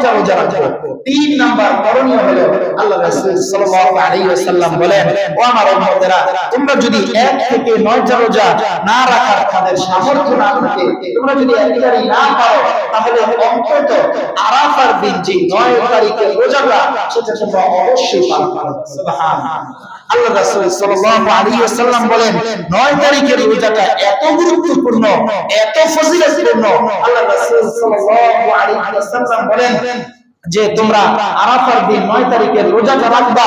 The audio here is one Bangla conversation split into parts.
নয়টা রোজা রাখব তিন নাম্বার করণীয় হলো আল্লাহ ওয়াসাল্লাম বলেন ও আমার উম্মতেরা তোমরা যদি এক থেকে নয়টা রোজা না রাখার তাদের সামর্থ্য না থাকে তোমরা যদি একেবারেই না পারো তাহলে অন্তত আরাফার দিন যে নয় তারিখের রোজাটা সেটা তোমরা অবশ্যই পালন করো। আল্লাহ রাসূল সাল্লাল্লাহু আলাইহি ওয়াসাল্লাম বলেন 9 তারিখের রোজাটা এত গুরুত্বপূর্ণ, এত ফজিলতপূর্ণ। আল্লাহ রাসূল সাল্লাল্লাহু আলাইহি ওয়াসাল্লাম বলেন যে তোমরা আরাফার দিন 9 তারিখের রোজাটা রাখবা।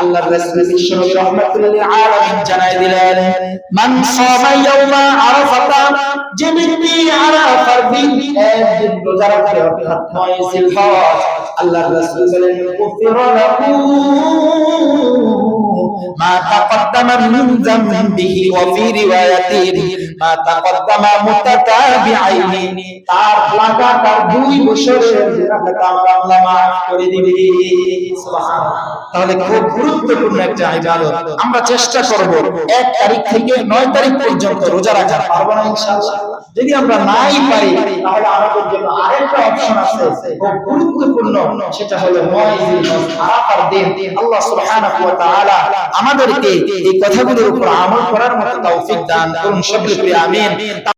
আল্লাহর রাসূল বিশ্বনবী রাহমাতুল লিল আলামিন জানাই দিলেন, মান সামা ইয়াউমা আরাফাতা যে ব্যক্তি আরাফার দিন একদিন রোজা রাখে অর্থাৎ 9 জিলহজ আল্লাহর রাসূল বলেন কুফিরা লাহু ما تقدم من ذنبه وفي رواية ما تقدم متتابعين তার লাগাতার দুই বছরের গুনাহটা আল্লাহ maaf করে দিবে সুবহানাল্লাহ তাহলে খুব গুরুত্বপূর্ণ একটা ইবাদত আমরা চেষ্টা করব এক তারিখ থেকে নয় তারিখ পর্যন্ত রোজা রাখার পারবো না ইনশাআল্লাহ যদি আমরা নাই পারি, তাহলে আমাদের জন্য আরেকটা অপশন আছে। খুব গুরুত্বপূর্ণ, সেটা হলো আরাফার দিন। আল্লাহ সুবহানাহু ওয়া তাআলা আমাদেরকে এই কথাগুলোর উপর আমল করার মতো তৌফিক দান করুন। সকলে আমিন।